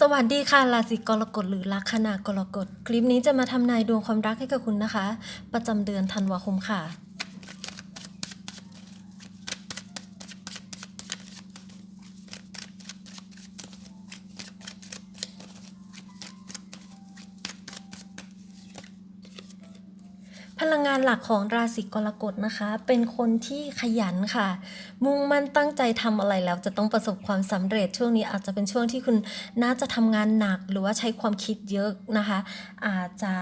สวัสดีค่ะราศีกรกฎหรือลัคนากรกฎ คลิปนี้จะมาทำนายดวงความรักให้กับคุณนะคะ ประจำเดือนธันวาคมค่ะานหลักของราศีกรกฎนะคะ เป็นคนที่ขยันค่ะ มุ่งมั่นตั้งใจทำอะไรแล้วจะต้องประสบความสำเร็จช่วงนี้อาจจะเป็นช่วงที่คุณน่าจะทำงานหนักหรือว่าใช้ความคิดเยอะนะคะ อาจจะ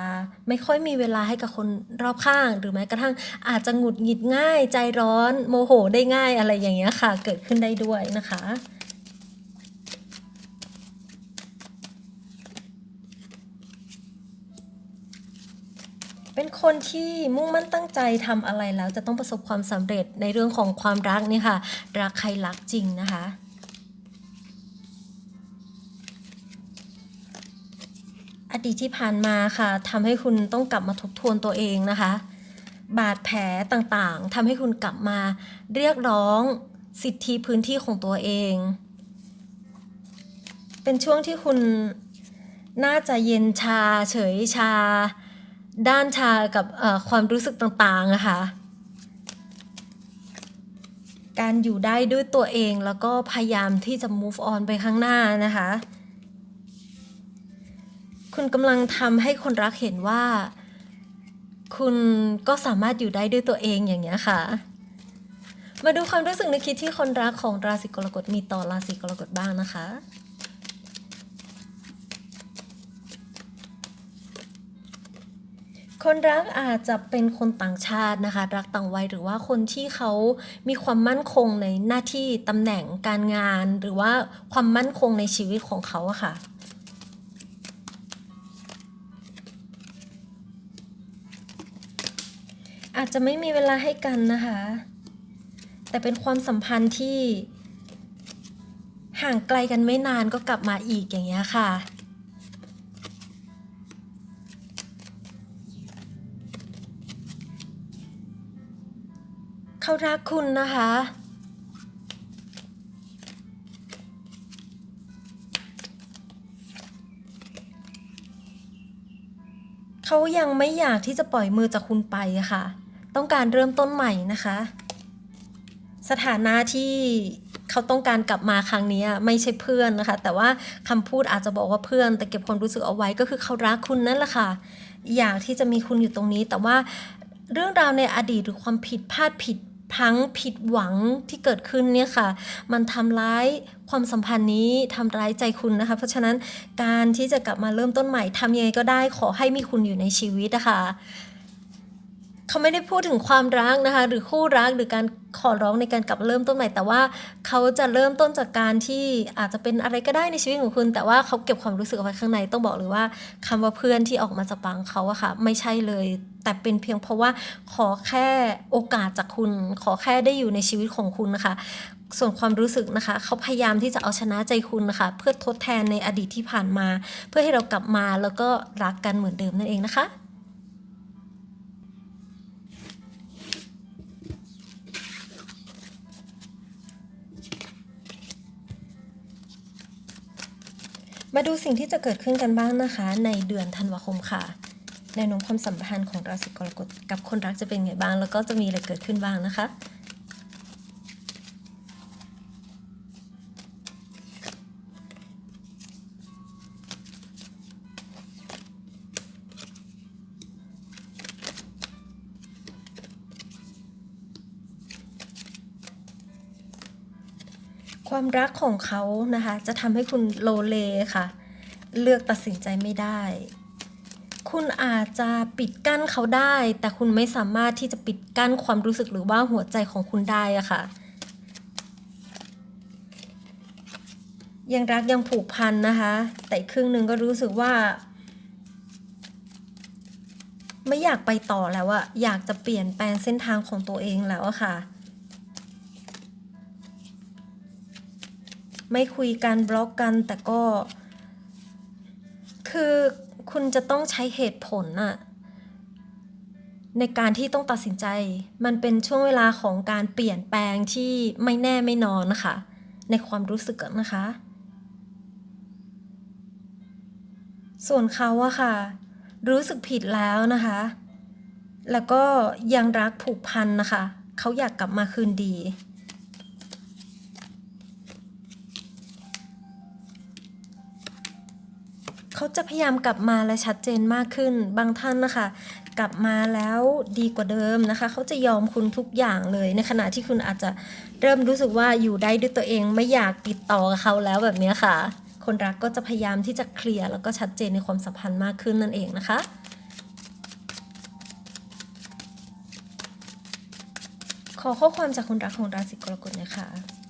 ไม่ค่อยมีเวลาให้กับคนรอบข้าง หรือแม้กระทั่งอาจจะหงุดหงิดง่าย ใจร้อนโมโหได้ง่ายอะไรอย่างเงี้ยค่ะ เกิดขึ้นได้ด้วยนะคะ เป็นคนที่มุ่งมั่นตั้งใจทำอะไรแล้ว จะต้องประสบความสำเร็จในเรื่องของความรักนี่ค่ะ รักใครรักจริงนะคะอดีตที่ผ่านมาค่ะทำให้คุณต้องกลับมาทบทวนตัวเองนะคะ บาดแผลต่างๆทำให้คุณกลับมาเรียกร้องสิทธิพื้นที่ของตัวเอง เป็นช่วงที่คุณน่าจะเย็นชา เฉยชา ด้านชากับความรู้สึกต่างๆอะค่ะการอยู่ได้ด้วยตัวเองแล้วก็พยายามที่จะ move on ไปข้างหน้านะคะ คุณกำลังทำให้คนรักเห็นว่า คุณก็สามารถอยู่ได้ด้วยตัวเองอย่างเงี้ยค่ะ มาดูความรู้สึกนึกคิดที่คนรักของราศีกรกฎมีต่อราศีกรกฎบ้างนะคะ คนรักอาจจะเป็นคนต่างชาตินะคะ รักต่างวัยหรือว่าคนที่เขามีความมั่นคงในหน้าที่ตำแหน่งการงาน หรือว่าความมั่นคงในชีวิตของเขาอะค่ะอาจจะไม่มีเวลาให้กันนะคะ แต่เป็นความสัมพันธ์ที่ห่างไกลกันไม่นานก็กลับมาอีกอย่างเงี้ยค่ะ รักคุณนะคะ เขายังไม่อยากที่จะปล่อยมือจากคุณไปอะค่ะ ต้องการเริ่มต้นใหม่นะคะ สถานะที่เขาต้องการกลับมาครั้งนี้ไม่ใช่เพื่อนนะคะ แต่ว่าคำพูดอาจจะบอกว่าเพื่อน แต่เก็บความรู้สึกเอาไว้ก็คือเขารักคุณนั่นแหละค่ะ อยากที่จะมีคุณอยู่ตรงนี้ แต่ว่าเรื่องราวในอดีตหรือความผิดพลาดผิด ทั้งผิดหวังที่เกิดขึ้นเนี่ยค่ะ มันทำร้ายความสัมพันธ์นี้ทำร้ายใจคุณนะคะ เพราะฉะนั้นการที่จะกลับมาเริ่มต้นใหม่ทำยังไงก็ได้ขอให้มีคุณอยู่ในชีวิตนะคะ เขาไม่ได้พูดถึงความรักนะคะ หรือคู่รักหรือการขอร้องในการกลับเริ่มต้นใหม่ แต่ว่าเขาจะเริ่มต้นจากการที่อาจจะเป็นอะไรก็ได้ในชีวิตของคุณ แต่ว่าเขาเก็บความรู้สึกเอาไว้ข้างในต้องบอกเลยว่าคำว่าเพื่อนที่ออกมาจากปากเขาอะค่ะ ไม่ใช่เลย แต่เป็นเพียงเพราะว่าขอแค่โอกาสจากคุณ ขอแค่ได้อยู่ในชีวิตของคุณนะคะ ส่วนความรู้สึกนะคะ เขาพยายามที่จะเอาชนะใจคุณนะคะ เพื่อทดแทนในอดีตที่ผ่านมา เพื่อให้เรากลับมาแล้วก็รักกันเหมือนเดิมนั่นเองนะคะ มาดูสิ่งที่จะเกิดขึ้นกันบ้างนะคะ ในเดือนธันวาคมค่ะแนวโน้มความสัมพันธ์ของราศีกรกฎกับคนรักจะเป็นไงบ้าง แล้วก็จะมีอะไรเกิดขึ้นบ้างนะคะ ความรักของเขานะคะ จะทำให้คุณโลเลค่ะ เลือกตัดสินใจไม่ได้ คุณอาจจะปิดกั้นเขาได้ แต่คุณไม่สามารถที่จะปิดกั้นความรู้สึกหรือว่าหัวใจของคุณได้อะค่ะ ยังรักยังผูกพันนะคะ แต่ครึ่งหนึ่งก็รู้สึกว่า ไม่อยากไปต่อแล้วอะอยากจะเปลี่ยนแปลงเส้นทางของตัวเองแล้วอะค่ะ ไม่คุยกันบล็อกกันแต่ก็ คือคุณจะต้องใช้เหตุผลน่ะในการที่ต้องตัดสินใจ มันเป็นช่วงเวลาของการเปลี่ยนแปลงที่ไม่แน่ไม่นอนนะคะ ในความรู้สึกนะคะ ส่วนเขาอะค่ะ รู้สึกผิดแล้วนะคะ แล้วก็ยังรักผูกพันนะคะ เขาอยากกลับมาคืนดี เขาจะพยายามกลับมาและชัดเจนมากขึ้น บางท่านนะคะ กลับมาแล้วดีกว่าเดิมนะคะ เขาจะยอมคุณทุกอย่างเลย ในขณะที่คุณอาจจะเริ่มรู้สึกว่าอยู่ได้ด้วยตัวเองไม่อยากติดต่อกับเขาแล้วแบบนี้ค่ะ คนรักก็จะพยายามที่จะเคลียร์แล้วก็ชัดเจนในความสัมพันธ์มากขึ้นนั่นเองนะคะขอข้อความจากคนรักของราศีกรกฎนะคะ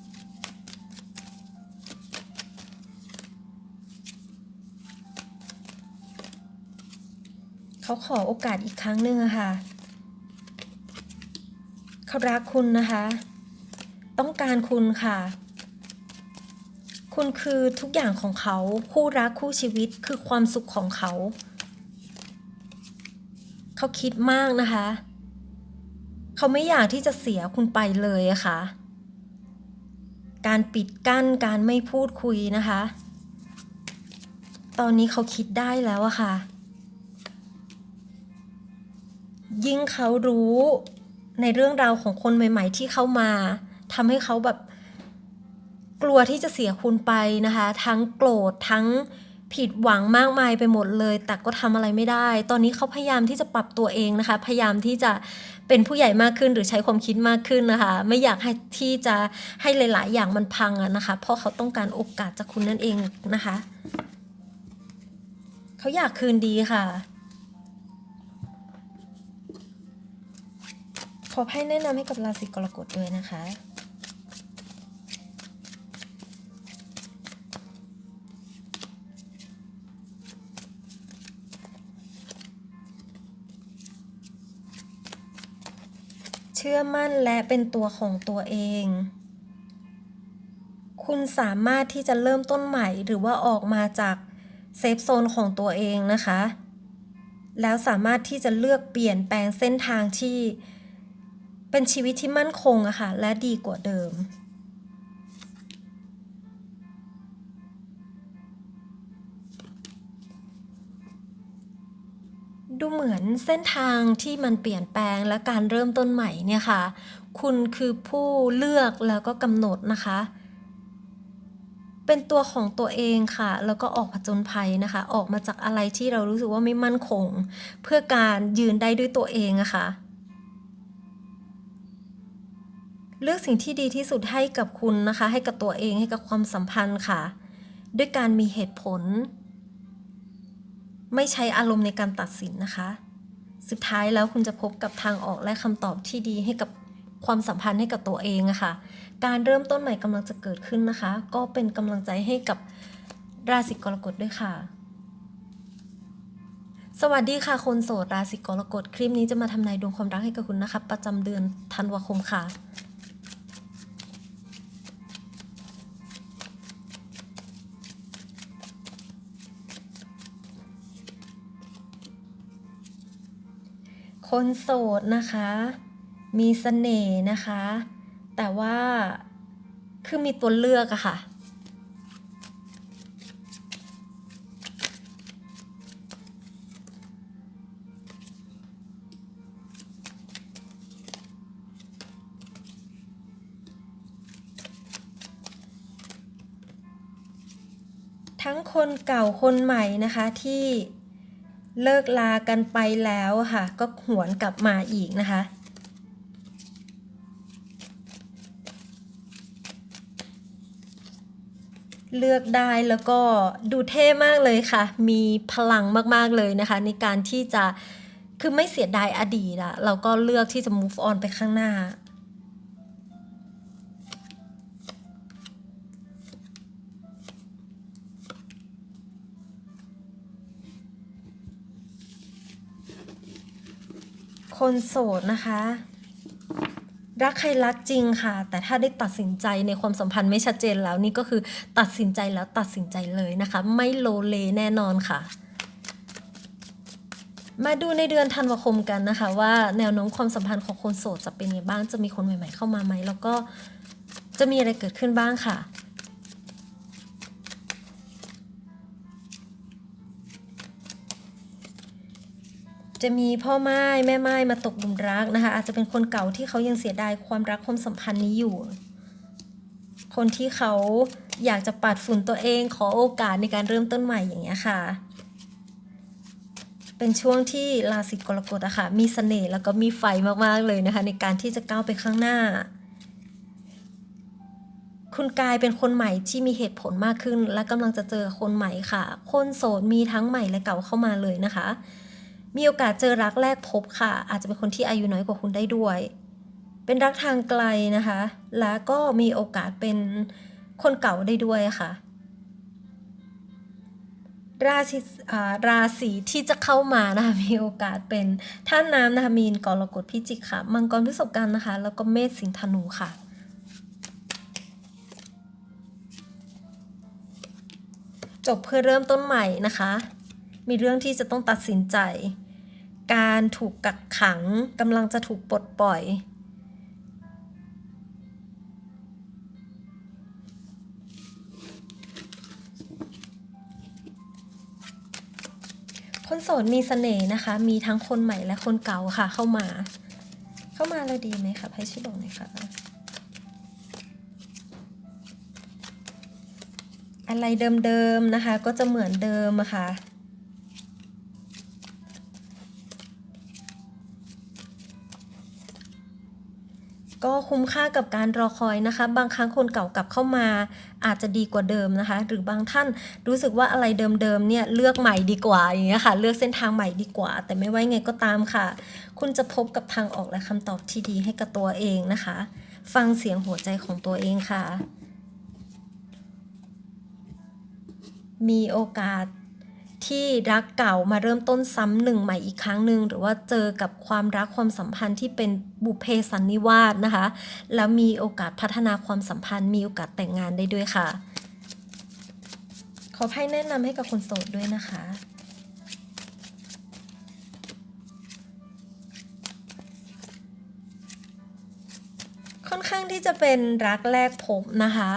เขาขอโอกาสอีกครั้งหนึ่งอะค่ะเขารักคุณนะคะ ต้องการคุณค่ะ คุณคือทุกอย่างของเขาคู่รักคู่ชีวิตคือความสุขของเขาเขาคิดมากนะคะ เขาไม่อยากที่จะเสียคุณไปเลยอะค่ะ การปิดกั้นการไม่พูดคุยนะคะ ตอนนี้เขาคิดได้แล้วอะค่ะ ยิ่งเขารู้ในเรื่องราวของคนใหม่ ๆ ที่เข้ามาทำให้เขาแบบกลัวที่จะเสียคุณไปนะคะ ทั้งโกรธทั้งผิดหวังมากมายไปหมดเลย แต่ก็ทำอะไรไม่ได้ ตอนนี้เขาพยายามที่จะปรับตัวเองนะคะ พยายามที่จะเป็นผู้ใหญ่มากขึ้นหรือใช้ความคิดมากขึ้นนะคะ ไม่อยากให้ที่จะให้หลาย ๆ อย่างมันพังอะนะคะ เพราะเขาต้องการโอกาสจากคุณนั่นเองนะคะ เขาอยากคืนดีค่ะ ขอไพ่แนะนำให้กับราศีกรกฎด้วยนะคะ เชื่อมั่นและเป็นตัวของตัวเองคุณสามารถที่จะเริ่มต้นใหม่หรือว่าออกมาจากเซฟโซนของตัวเองนะคะ แล้วสามารถที่จะเลือกเปลี่ยนแปลงเส้นทางที่ เป็นชีวิตที่มั่นคงอะค่ะ และดีกว่าเดิม ดูเหมือนเส้นทางที่มันเปลี่ยนแปลงและการเริ่มต้นใหม่เนี่ยค่ะ คุณคือผู้เลือกแล้วก็กำหนดนะคะ เป็นตัวของตัวเองค่ะ แล้วก็ออกผจญภัยนะคะ ออกมาจากอะไรที่เรารู้สึกว่าไม่มั่นคง เพื่อการยืนได้ด้วยตัวเองอะค่ะ เลือกสิ่งที่ดีที่สุดให้กับคุณนะคะ ให้กับตัวเองให้กับความสัมพันธ์ค่ะ ด้วยการมีเหตุผล ไม่ใช้อารมณ์ในการตัดสินนะคะ สุดท้ายแล้วคุณจะพบกับทางออกและคำตอบที่ดีให้กับความสัมพันธ์ให้กับตัวเองอะค่ะ การเริ่มต้นใหม่กำลังจะเกิดขึ้นนะคะ ก็เป็นกำลังใจให้กับราศีกรกฎด้วยค่ะ สวัสดีค่ะคนโสดราศีกรกฎ คลิปนี้จะมาทำนายดวงความรักให้กับคุณนะคะ ประจำเดือนธันวาคมค่ะ คนโสดนะคะ มีเสน่ห์นะคะ แต่ว่าคือมีตัวเลือกอะค่ะ ทั้งคนเก่าคนใหม่นะคะที่ เลิกลากันไปแล้วค่ะ ก็หวนกลับมาอีกนะคะเลือกได้แล้วก็ดูเท่มากเลยค่ะ มีพลังมากๆเลยนะคะ ในการที่จะคือไม่เสียดายอดีตอะเราก็เลือกที่จะ move on ไปข้างหน้า คนโสดนะคะ รักใครรักจริงค่ะ แต่ถ้าได้ตัดสินใจในความสัมพันธ์ไม่ชัดเจนแล้วนี่ก็คือตัดสินใจแล้วตัดสินใจเลยนะคะ ไม่โลเลแน่นอนค่ะ มาดูในเดือนธันวาคมกันนะคะ ว่าแนวโน้มความสัมพันธ์ของคนโสดจะเป็นยังไงบ้างจะมีคนใหม่ ๆ เข้ามาไหมแล้วก็จะมีอะไรเกิดขึ้นบ้างค่ะ จะมีพ่อไม้แม่ไม้มาตกหลุมรักนะคะ อาจจะเป็นคนเก่าที่เขายังเสียดายความรักความสัมพันธ์นี้อยู่ คนที่เขาอยากจะปัดฝุ่นตัวเองขอโอกาสในการเริ่มต้นใหม่อย่างเงี้ยค่ะ เป็นช่วงที่ราศีกรกฎอะค่ะมีเสน่ห์แล้วก็มีไฟมากๆเลยนะคะ ในการที่จะก้าวไปข้างหน้า คุณกายเป็นคนใหม่ที่มีเหตุผลมากขึ้น และกำลังจะเจอคนใหม่ค่ะ คนโสดมีทั้งใหม่และเก่าเข้ามาเลยนะคะ มีโอกาสเจอรักแรกพบค่ะ อาจจะเป็นคนที่อายุน้อยกว่าคุณได้ด้วย เป็นรักทางไกลนะคะ และก็มีโอกาสเป็นคนเก่าได้ด้วยค่ะ ราศีราศีที่จะเข้ามานะคะมีโอกาสเป็นท่าน้ำนะคะมีนกรกฎพิจิกค่ะ มังกรพฤษภกันนะคะ แล้วก็เมษสิงห์ธนูค่ะจบเพื่อเริ่มต้นใหม่นะคะ มีเรื่องที่จะต้องตัดสินใจ การถูกกักขังกำลังจะถูกปลดปล่อย คนโสดมีเสน่ห์นะคะ มีทั้งคนใหม่และคนเก่าค่ะ เข้ามา เข้ามาแล้วดีไหมคะไพ่ชิบอกหน่อยค่ะอะไรเดิมๆนะคะ ก็จะเหมือนเดิมอะค่ะ ก็คุ้มค่ากับการรอคอยนะคะ บางครั้งคนเก่ากลับเข้ามาอาจจะดีกว่าเดิมนะคะ หรือบางท่านรู้สึกว่าอะไรเดิมๆเนี่ยเลือกใหม่ดีกว่าอย่างเงี้ยค่ะ เลือกเส้นทางใหม่ดีกว่า แต่ไม่ว่าไงก็ตามค่ะ คุณจะพบกับทางออกและคำตอบที่ดีให้กับตัวเองนะคะ ฟังเสียงหัวใจของตัวเองค่ะ มีโอกาส ที่รักเก่ามาเริ่มต้นซ้ำหนึ่งใหม่อีกครั้งหนึ่งหรือว่าเจอกับความรักความสัมพันธ์ที่เป็นบุเพสันนิวาสนะคะ แล้วมีโอกาสพัฒนาความสัมพันธ์ มีโอกาสแต่งงานได้ด้วยค่ะ ขอไพ่แนะนำให้กับคนโสดด้วยนะคะค่อนข้างที่จะเป็นรักแรกพบนะคะ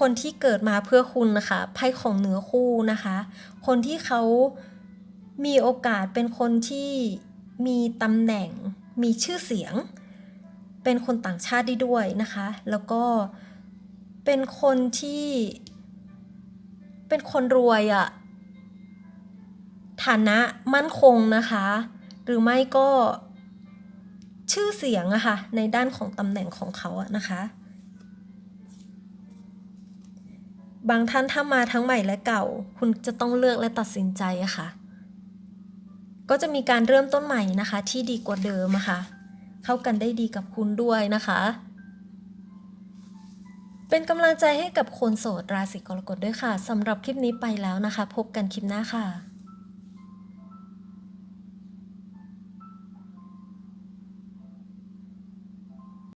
คนที่เกิดมาเพื่อคุณนะคะไพ่ของเนื้อคู่นะคะ คนที่เขามีโอกาสเป็นคนที่มีตำแหน่ง มีชื่อเสียง เป็นคนต่างชาติได้ด้วยนะคะ แล้วก็เป็นคนที่ เป็นคนรวยอะฐานะมั่นคงนะคะ หรือไม่ก็ชื่อเสียงอะค่ะในด้านของตำแหน่งของเขาอะนะคะ บางท่านถ้ามาทั้งใหม่และเก่า คุณจะต้องเลือกและตัดสินใจอะค่ะ ก็จะมีการเริ่มต้นใหม่นะคะ ที่ดีกว่าเดิมะค่ะ เข้ากันได้ดีกับคุณด้วยนะคะ เป็นกำลังใจให้กับคนโสดราศีกรกฎด้วยค่ะสำหรับคลิปนี้ไปแล้วนะคะ พบกันคลิปหน้าค่ะ